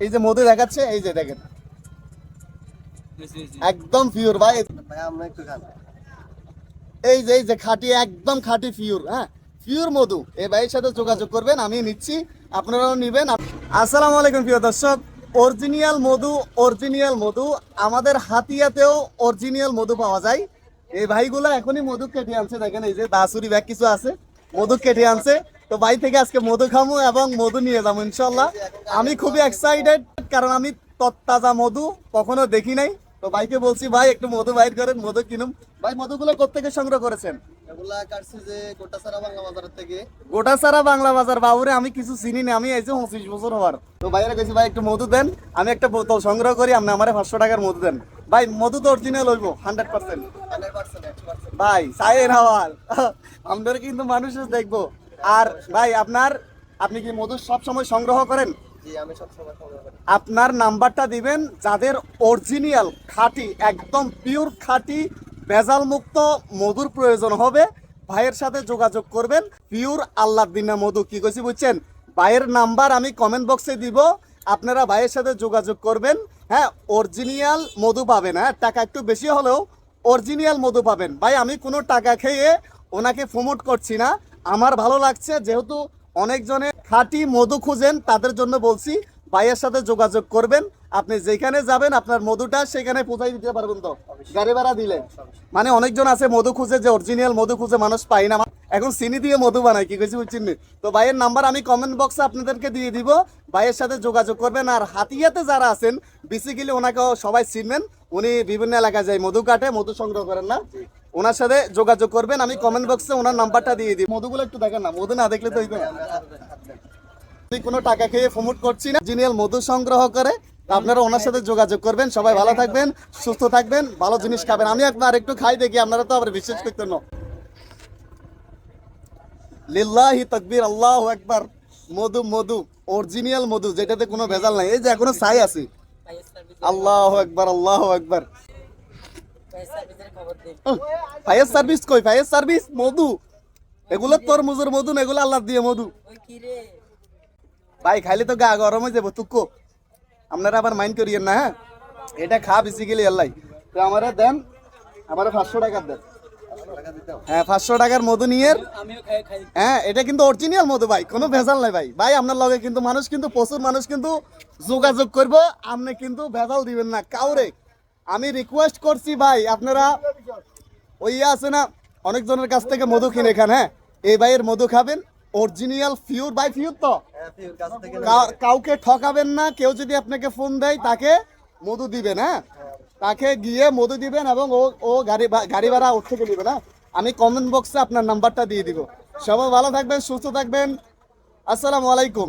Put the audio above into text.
এই যে মধু দেখাচ্ছে এই যে দেখেন। একদম পিওর ভাই। ভাই আমরা একটু খান এই যে এই যে খাঁটি একদম খাঁটি পিওর হ্যাঁ? পিওর মধু। এই ভাইয়ের সাথে যোগাযোগ করবেন আমি নিচ্ছি আপনারাও নেবেন। আসসালামু আলাইকুম প্রিয় দর্শক। অরিজিনাল মধু অরিজিনাল মধু। আমাদের হাতিয়াতেও অরিজিনাল মধু পাওয়া যায়। এই ভাইগুলো এখনই মধু কেটে আনছে দেখেন এই যে দাসুরি ব্যাগ কিছু আছে মধু কেটে আনছে। তো ভাই থেকে আজকে মধু খামো এবং মধু নিয়ে যাব ইনশাল্লাহ আমি খুবই এক্সাইটেড কারণ আমি তত্তাজা মধু কখনো দেখি নাই। তো ভাইকে বলছি ভাই একটু মধু বাইর করেন মধু কিনুম ভাই মধুগুলো কোথেকে সংগ্রহ করেছেন? বাংলা গোটা সারা বাংলা বাজার বাবুরে আমি কিছু চিনি না আমি এই যে পঁচিশ বছর হওয়ার। তো ভাইয়েরা গেছি ভাই একটু মধু দেন আমি একটা বোতল সংগ্রহ করি আপনি আমার পাঁচশো টাকার মধু দেন। ভাই মধু তো অরিজিনাল হইব হান্ড্রেড পার্সেন্ট ভাই সাইয়ের কিন্তু মানুষ দেখব। আর ভাই আপনার আপনি কি মধু সব সময় সংগ্রহ করেন আপনার নাম্বারটা দিবেন যাদের অরিজিনাল খাঁটি একদম পিওর খাঁটি ভেজাল মুক্ত মধুর প্রয়োজন হবে ভাইয়ের সাথে যোগাযোগ করবেন। পিওর আল্লাহ দিনা মধু কি কইছি বুঝছেন? ভাইয়ের নাম্বার আমি কমেন্ট বক্সে দিব আপনারা ভাইয়ের সাথে যোগাযোগ করবেন। হ্যাঁ অরিজিনাল মধু পাবেন হ্যাঁ টাকা একটু বেশি হলেও অরিজিনাল মধু পাবেন। ভাই আমি কোনো টাকা খেয়ে ওনাকে প্রমোট করছি না। আমার ভালো লাগছে যেহেতু অনেকজনে খাঁটি মধু খুঁজেন তাদের জন্য বলছি ভাইয়ের সাথে যোগাযোগ করবেন। আপনি যেখানে যাবেন আপনার মধুটা সেখানে পৌঁছাই দিতে পারবেন তো। গাড়ি ভাড়া দিলে। মানে অনেকজন আছে মধু খুঁজে যে অরিজিনাল মধু খুঁজে মানুষ পায় না। এখন চিনি দিয়ে মধু বানায় কি কইছি বুঝছেন তো ভাইয়ের নাম্বার আমি কমেন্ট বক্সে আপনাদেরকে দিয়ে দিব। ভাইয়ের সাথে যোগাযোগ করবেন। আর হাতিয়াতে যারা আছেন বেসিক্যালি ওনাকে সবাই চিনবেন। উনি বিভিন্ন এলাকায় যায় মধু কাটে মধু সংগ্রহ করেন না। ওনার সাথে যোগাযোগ করবেন, আমি কমেন্ট বক্সে ওনার নাম্বারটা দিয়ে দিই মধুগুলো একটু দেখেন না, মধু না দেখলে তো আমি কোনো টাকা খেয়ে প্রমোট করছি না। জিনিয়াল মধু সংগ্রহ করে, আপনারা ওনার সাথে যোগাযোগ করবেন। সবাই ভালো থাকবেন, সুস্থ থাকবেন, ভালো জিনিস খাবেন। আমি একবার একটু খাই দেখি, আপনারা তো আবার বিশ্বাস করতেন না। লিল্লাহি তাকবীর, আল্লাহু আকবার। মধু মধু অরিজিনাল মধু, যেটাতে কোনো ভেজাল নাই। এই যে এখনও ছাই আছে। আল্লাহু আকবার আল্লাহু আকবার। ফায়ার সার্ভিস কই? Fire service? মধু। এগুলো তোর মুজুর মধু না এগুলো আল্লাহ দিয়ে মধু। ভাই খাইলে তো গা গরম হয়ে যাব আপনারা আবার মাইন্ড করিয়েন না হ্যাঁ? এটা খা বেসিক্যালি আল্লাহ। তো আমারা দেন আমার পাঁচশো টাকার দেন। হ্যাঁ পাঁচশো টাকার মধু নিয়ে হ্যাঁ এটা কিন্তু অরিজিনাল মধু ভাই কোনো ভেজাল নাই ভাই। ভাই আপনার লগে কিন্তু মানুষ কিন্তু প্রচুর মানুষ কিন্তু যোগাযোগ করব আপনি কিন্তু ভেজাল দিবেন না কাউরে। আমি রিকোয়েস্ট করছি ভাই আপনারা ওই ইয়ে আছে না অনেকজনের কাছ থেকে মধু কিনে খান হ্যাঁ? এই ভাইয়ের মধু খাবেন অরিজিনাল ফিউর বাই ফিউর তো? হ্যাঁ কাউকে ঠকাবেন না কেউ যদি আপনাকে ফোন দেয় তাকে মধু দিবেন হ্যাঁ? তাকে গিয়ে মধু দিবেন এবং ও ও গাড়ি গাড়ি ভাড়া ওর থেকে দিবেন না? আমি কমেন্ট বক্সে আপনার নাম্বারটা দিয়ে দিব। সবাই ভালো থাকবেন সুস্থ থাকবেন। আসসালামু আলাইকুম।